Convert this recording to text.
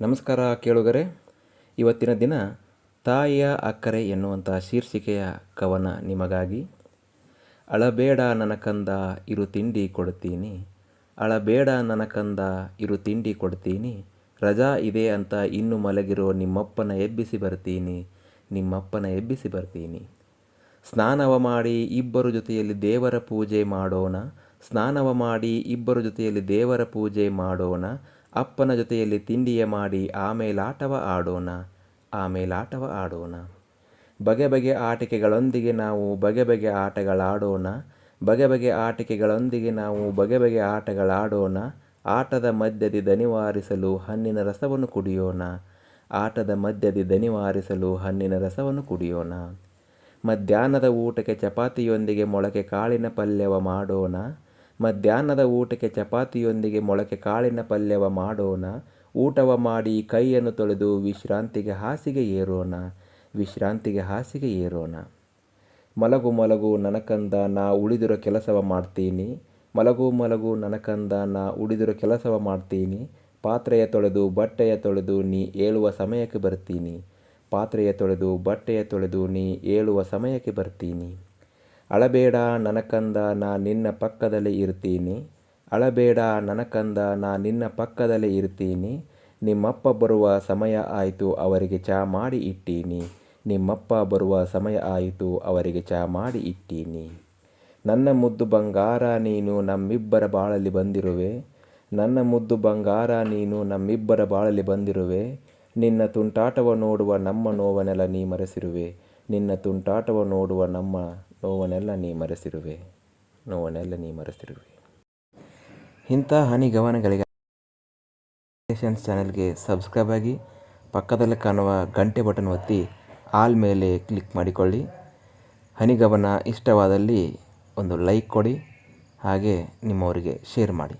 ನಮಸ್ಕಾರ ಕೇಳುಗರೆ. ಇವತ್ತಿನ ದಿನ ತಾಯಿಯ ಅಕ್ಕರೆ ಎನ್ನುವಂಥ ಶೀರ್ಷಿಕೆಯ ಕವನ ನಿಮಗಾಗಿ. ಅಳಬೇಡ ನನಕಂದ ಕಂದ ಇರು ತಿಂಡಿ ಕೊಡ್ತೀನಿ. ಅಳಬೇಡ ನನಕಂದ ಕಂದ ಇರು ತಿಂಡಿ ಕೊಡ್ತೀನಿ. ರಜಾ ಇದೆ ಅಂತ ಇನ್ನು ಮಲಗಿರೋ ನಿಮ್ಮಪ್ಪನ ಎಬ್ಬಿಸಿ ಬರ್ತೀನಿ. ನಿಮ್ಮಪ್ಪನ ಎಬ್ಬಿಸಿ ಬರ್ತೀನಿ. ಸ್ನಾನವ ಮಾಡಿ ಇಬ್ಬರು ಜೊತೆಯಲ್ಲಿ ದೇವರ ಪೂಜೆ ಮಾಡೋಣ. ಸ್ನಾನವ ಮಾಡಿ ಇಬ್ಬರು ಜೊತೆಯಲ್ಲಿ ದೇವರ ಪೂಜೆ ಮಾಡೋಣ. ಅಪ್ಪನ ಜೊತೆಯಲ್ಲಿ ತಿಂಡಿಯ ಮಾಡಿ ಆಮೇಲಾಟವ ಆಡೋಣ ಆಮೇಲಾಟವ ಆಡೋಣ. ಬಗೆ ಬಗೆ ಆಟಿಕೆಗಳೊಂದಿಗೆ ನಾವು ಬಗೆ ಬಗೆ ಆಟಗಳಾಡೋಣ, ಬಗೆ ಬಗೆ ಆಟಿಕೆಗಳೊಂದಿಗೆ ನಾವು ಬಗೆ ಬಗೆ ಆಟಗಳಾಡೋಣ, ಆಟದ ಮಧ್ಯದಿ ದನಿವಾರಿಸಲು ಹಣ್ಣಿನ ರಸವನ್ನು ಕುಡಿಯೋಣ, ಆಟದ ಮಧ್ಯದಿ ದನಿವಾರಿಸಲು ಹಣ್ಣಿನ ರಸವನ್ನು ಕುಡಿಯೋಣ. ಮಧ್ಯಾಹ್ನದ ಊಟಕ್ಕೆ ಚಪಾತಿಯೊಂದಿಗೆ ಮೊಳಕೆ ಕಾಳಿನ ಪಲ್ಯವ ಮಾಡೋಣ ಮಧ್ಯಾಹ್ನದ ಊಟಕ್ಕೆ ಚಪಾತಿಯೊಂದಿಗೆ ಮೊಳಕೆ ಕಾಳಿನ ಪಲ್ಯವ ಮಾಡೋಣ. ಊಟವ ಮಾಡಿ ಕೈಯನ್ನು ತೊಳೆದು ವಿಶ್ರಾಂತಿಗೆ ಹಾಸಿಗೆ ಏರೋಣ. ವಿಶ್ರಾಂತಿಗೆ ಹಾಸಿಗೆ ಏರೋಣ. ಮಲಗು ಮಲಗು ನನಕಂದ ನಾ ಉಳಿದಿರೋ ಕೆಲಸವ ಮಾಡ್ತೀನಿ. ಮಲಗು ಮಲಗು ನನಕಂದ ನಾ ಉಳಿದಿರೋ ಕೆಲಸವ ಮಾಡ್ತೀನಿ. ಪಾತ್ರೆಯ ತೊಳೆದು ಬಟ್ಟೆಯ ತೊಳೆದು ನೀ ಏಳುವ ಸಮಯಕ್ಕೆ ಬರ್ತೀನಿ. ಪಾತ್ರೆಯ ತೊಳೆದು ಬಟ್ಟೆಯ ತೊಳೆದು ನೀ ಏಳುವ ಸಮಯಕ್ಕೆ ಬರ್ತೀನಿ. ಅಳಬೇಡ ನನಕಂದ ನಾ ನಿನ್ನ ಪಕ್ಕದಲ್ಲಿ ಇರ್ತೀನಿ. ಅಳಬೇಡ ನನಕಂದ ನಾ ನಿನ್ನ ಪಕ್ಕದಲ್ಲಿ ಇರ್ತೀನಿ. ನಿಮ್ಮಪ್ಪ ಬರುವ ಸಮಯ ಆಯಿತು, ಅವರಿಗೆ ಚಾ ಮಾಡಿ ಇಟ್ಟೀನಿ. ನಿಮ್ಮಪ್ಪ ಬರುವ ಸಮಯ ಆಯಿತು, ಅವರಿಗೆ ಚಾ ಮಾಡಿ ಇಟ್ಟೀನಿ. ನನ್ನ ಮುದ್ದು ಬಂಗಾರ ನೀನು ನಮ್ಮಿಬ್ಬರ ಬಾಳಲ್ಲಿ ಬಂದಿರುವೆ. ನನ್ನ ಮುದ್ದು ಬಂಗಾರ ನೀನು ನಮ್ಮಿಬ್ಬರ ಬಾಳಲ್ಲಿ ಬಂದಿರುವೆ. ನಿನ್ನ ತುಂಟಾಟವ ನೋಡುವ ನಮ್ಮ ನೋವನೆಲ್ಲ ನೀ ಮರೆಸಿರುವೆ. ನಿನ್ನ ತುಂಟಾಟವ ನೋಡುವ ನಮ್ಮ ನೋವನ್ನೆಲ್ಲ ನೀ ಮರೆಸಿರುವೆ, ನೋವನ್ನೆಲ್ಲ ನೀ ಮರೆಸಿರುವೆ. ಇಂಥ ಹನಿಗವನಗಳಿಗೆ ಗಮನಗಳಿಗೆ ಚಾನಲ್ಗೆ ಸಬ್ಸ್ಕ್ರೈಬ್ ಆಗಿ, ಪಕ್ಕದಲ್ಲಿ ಕಾಣುವ ಗಂಟೆ ಬಟನ್ ಒತ್ತಿ, ಆಲ್ ಮೇಲೆ ಕ್ಲಿಕ್ ಮಾಡಿಕೊಳ್ಳಿ. ಹನಿಗಮನ ಇಷ್ಟವಾದಲ್ಲಿ ಒಂದು ಲೈಕ್ ಕೊಡಿ, ಹಾಗೆ ನಿಮ್ಮವರಿಗೆ ಶೇರ್ ಮಾಡಿ.